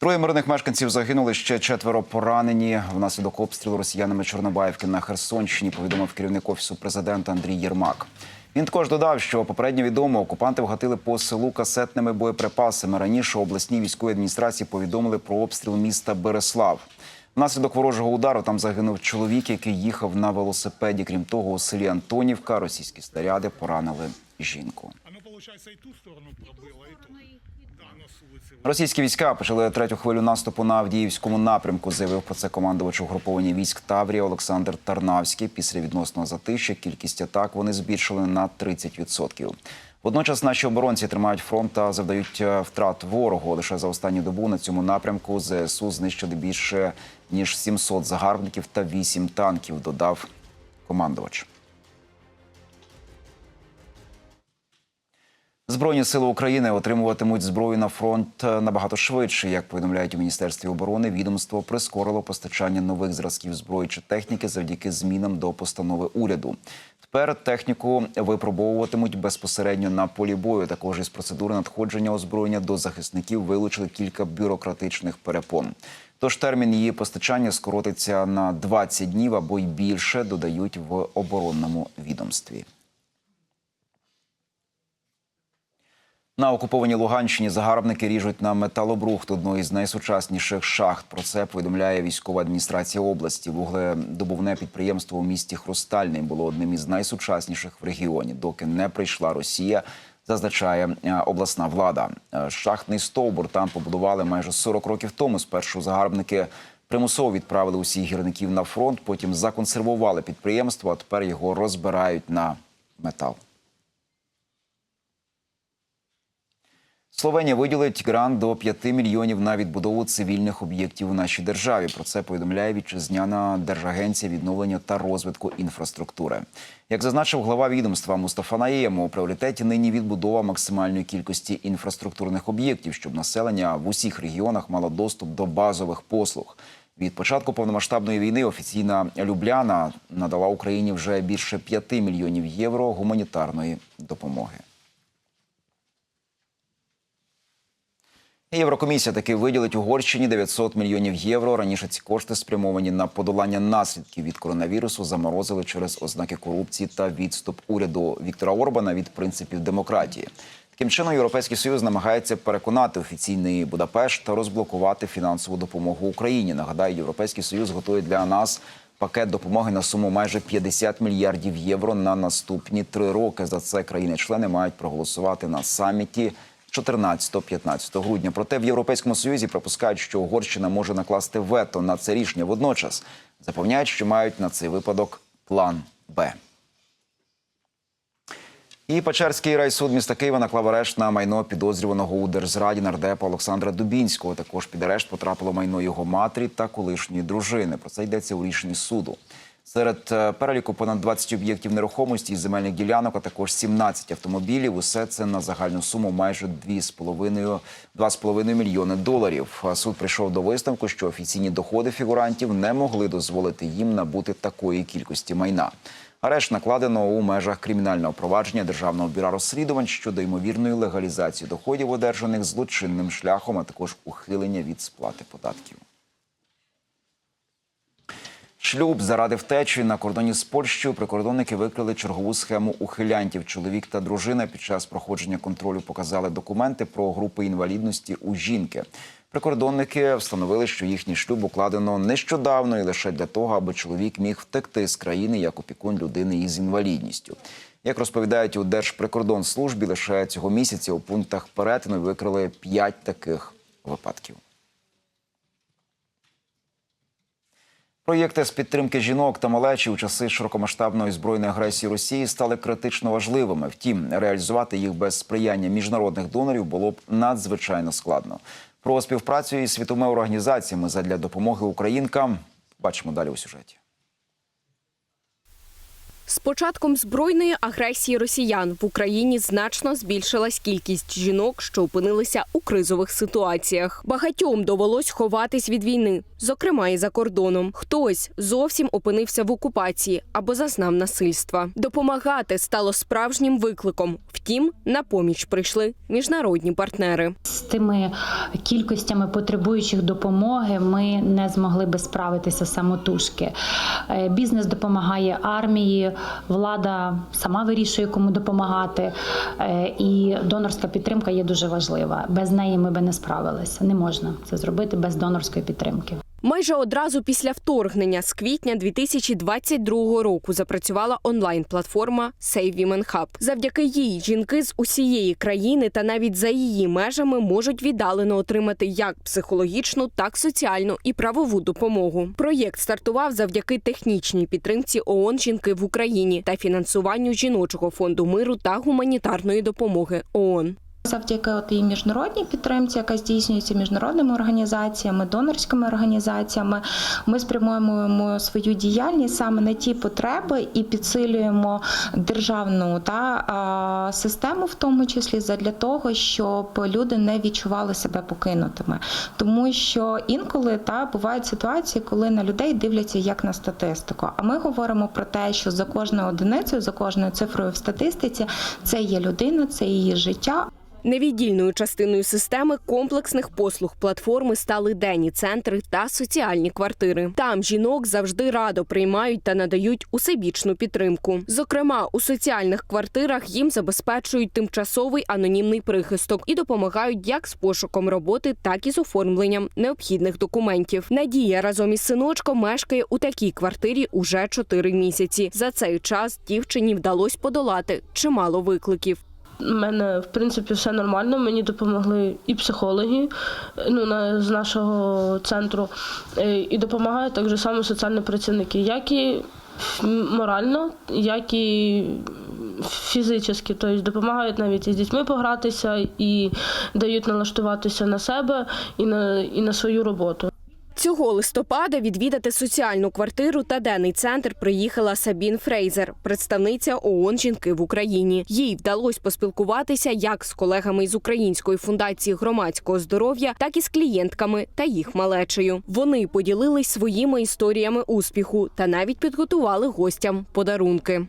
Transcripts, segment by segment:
Троє мирних мешканців загинули ще четверо поранені внаслідок обстрілу росіянами Чорнобаївки на Херсонщині. Повідомив керівник офісу президента Андрій Єрмак. Він також додав, що попередньо відомо окупанти вгатили по селу касетними боєприпасами. Раніше обласній військовій адміністрації повідомили про обстріл міста Береслав. Внаслідок ворожого удару там загинув чоловік, який їхав на велосипеді. Крім того, у селі Антонівка російські снаряди поранили жінку. Оно, получается, и ту сторону пробило, и ту. Російські війська почали третю хвилю наступу на Авдіївському напрямку. Заявив про це командувач угруповання військ Таврія Олександр Тарнавський. Після відносного затища кількість атак вони збільшили на 30%. Водночас наші оборонці тримають фронт та завдають е, втрат ворогу. Лише за останню добу на цьому напрямку ЗСУ знищили більше ніж 700 загарбників та 8 танків. Додав командувач. Збройні сили України отримуватимуть зброю на фронт е, набагато швидше. Як повідомляють у міністерстві оборони, відомство прискорило постачання нових зразків зброї чи техніки завдяки змінам до постанови уряду. Тепер техніку випробовуватимуть безпосередньо на полі бою. Також із процедури надходження озброєння до захисників вилучили кілька бюрократичних перепон. Тож термін її постачання скоротиться на 20 днів або й більше, додають в оборонному відомстві. На окупованій Луганщині загарбники ріжуть на металобрухт одної з найсучасніших шахт. Про це повідомляє військова адміністрація області. Вугледобувне підприємство у місті Хрустальний було одним із найсучасніших в регіоні, доки не прийшла Росія. Зазначає е, обласна влада. Е, Шахтний стовбур там побудували майже 40 років тому. Спершу загарбники примусово відправили усіх гірників на фронт, потім законсервували підприємство, а тепер його розбирають на метал. Словенія виділить грант до 5 мільйонів на відбудову цивільних об'єктів у нашій державі. Про це повідомляє вітчизняна держагенція відновлення та розвитку інфраструктури. Як зазначив глава відомства Мустафа Наєм, у пріоритеті нині відбудова максимальної кількості інфраструктурних об'єктів, щоб населення в усіх регіонах мало доступ до базових послуг. Від початку повномасштабної війни офіційна Любляна надала Україні вже більше 5 мільйонів євро гуманітарної допомоги. Єврокомісія таки виділить Угорщині 900 мільйонів євро. Раніше ці кошти спрямовані на подолання наслідків від коронавірусу заморозили через ознаки корупції та відступ уряду Віктора Орбана від принципів демократії. Таким чином, європейський союз намагається переконати офіційний Будапешт та розблокувати фінансову допомогу Україні. Нагадаю, європейський союз готує для нас пакет допомоги на суму майже 50 мільярдів євро на наступні три роки. За це країни-члени мають проголосувати на саміті 14-15 грудня. Проте в Європейському Союзі припускають, що Угорщина може накласти вето на це рішення. Водночас запевняють, що мають на цей випадок план Б. І Печерський райсуд міста Києва наклав арешт на майно підозрюваного у держзраді нардепа Олександра Дубінського. Також під арешт потрапило майно його матері та колишньої дружини. Про це йдеться у рішенні суду. Серед е, переліку понад 20 об'єктів нерухомості і земельних ділянок, а також 17 автомобілів. Усе це на загальну суму майже 2,5 2,5 мільйони доларів. Суд прийшов до висновку, що офіційні доходи фігурантів не могли дозволити їм набути такої кількості майна. Арешт накладено у межах кримінального провадження державного бюро розслідувань щодо ймовірної легалізації доходів, одержаних злочинним шляхом, а також ухилення від сплати податків. Шлюб заради втечі на кордоні з Польщею прикордонники викрили чергову схему ухилянтів. Чоловік та дружина під час проходження контролю показали документи про групи інвалідності у жінки. Прикордонники встановили, що їхній шлюб укладено нещодавно і лише для того, аби чоловік міг втекти з країни як опікун людини із інвалідністю. Як розповідають у Держприкордонслужбі, лише цього місяця у пунктах перетину викрили п'ять таких випадків. Проєкти з підтримки жінок та малечі у часи широкомасштабної збройної агресії Росії стали критично важливими. Втім, реалізувати їх без сприяння міжнародних донорів було б надзвичайно складно. Про співпрацю із світовими організаціями задля допомоги українкам бачимо далі у сюжеті. З початком збройної агресії росіян в Україні значно збільшилась кількість жінок, що опинилися у кризових ситуаціях. Багатьом довелось ховатись від війни, зокрема і за кордоном. Хтось зовсім опинився в окупації або зазнав насильства. Допомагати стало справжнім викликом. Втім, на поміч прийшли міжнародні партнери. З тими кількостями потребуючих допомоги ми не змогли би справитися самотужки. Е, Бізнес допомагає армії, влада сама вирішує, кому допомагати. Е, І донорська підтримка є дуже важлива. Без неї ми би не справилися. Не можна це зробити без донорської підтримки. Майже одразу після вторгнення з квітня 2022 року запрацювала онлайн-платформа Save Women Hub. Завдяки їй жінки з усієї країни та навіть за її межами можуть віддалено отримати як психологічну, так соціальну і правову допомогу. Проєкт стартував завдяки технічній підтримці ООН «Жінки в Україні та фінансуванню жіночого фонду миру та гуманітарної допомоги ООН. Завдяки от і міжнародній підтримці, яка здійснюється міжнародними організаціями, донорськими організаціями, ми спрямуємо свою діяльність саме на ті потреби і підсилюємо державну та систему, в тому числі для того, щоб люди не відчували себе покинутими, тому що інколи та бувають ситуації, коли на людей дивляться як на статистику. А ми говоримо про те, що за кожною одиницею, за кожною цифрою в статистиці, це є людина, це її життя. Невіддільною частиною системи комплексних послуг платформи стали денні центри та соціальні квартири. Там жінок завжди радо приймають та надають усебічну підтримку. Зокрема, у соціальних квартирах їм забезпечують тимчасовий анонімний прихисток і допомагають як з пошуком роботи, так і з оформленням необхідних документів. Надія разом із синочком мешкає у такій квартирі уже чотири місяці. За цей час дівчині вдалося подолати чимало викликів. Мене в принципі все нормально. Мені допомогли і психологи ну, на, з нашого центру, е, і допомагають так же само соціальні працівники, як і морально, як і фізично. Тобто допомагають навіть і з дітьми погратися, і дають налаштуватися на себе і на, і на свою роботу. Цього листопада відвідати соціальну квартиру та денний центр приїхала Сабін Фрейзер, представниця ООН «Жінки в Україні. Їй вдалося поспілкуватися як з колегами із Української фундації громадського здоров'я, так і з клієнтками та їх малечею. Вони поділились своїми історіями успіху та навіть підготували гостям подарунки.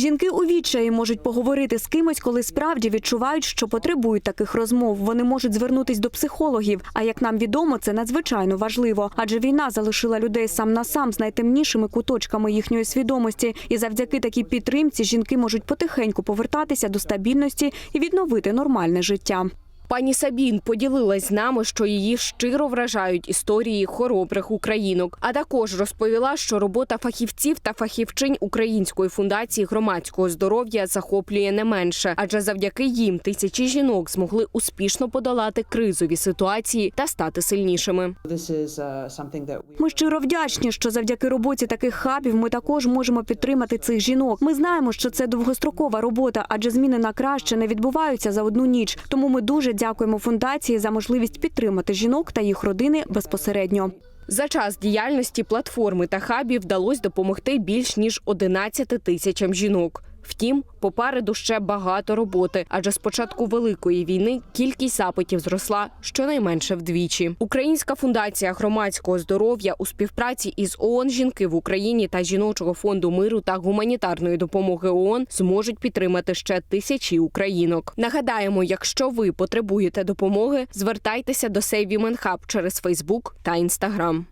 Жінки у відчаї можуть поговорити з кимось, коли справді відчувають, що потребують таких розмов. Вони можуть звернутись до психологів. А як нам відомо, це надзвичайно важливо, адже війна залишила людей сам на сам з найтемнішими куточками їхньої свідомості. І завдяки такій підтримці жінки можуть потихеньку повертатися до стабільності і відновити нормальне життя. Пані Сабін поділилась з нами, що її щиро вражають історії хоробрих українок. А також розповіла, що робота фахівців та фахівчинь Української фундації громадського здоров'я захоплює не менше, адже завдяки їм тисячі жінок змогли успішно подолати кризові ситуації та стати сильнішими. uh, Ми щиро вдячні, що завдяки роботі таких хабів ми також можемо підтримати цих жінок. Ми знаємо, що це довгострокова робота, адже зміни на краще не відбуваються за одну ніч. Тому ми дуже дякуємо фундації за можливість підтримати жінок та їх родини безпосередньо. За час діяльності платформи та хабів вдалося допомогти більш ніж 11 тисячам жінок. Втім, попереду ще багато роботи, адже з початку великої війни кількість запитів зросла щонайменше вдвічі. Українська фундація громадського здоров'я у співпраці із ООН «Жінки в Україні та жіночого фонду миру та гуманітарної допомоги ООН зможуть підтримати ще тисячі українок. Нагадаємо, якщо ви потребуєте допомоги, звертайтеся до Save Women Hub через Фейсбук та Інстаграм.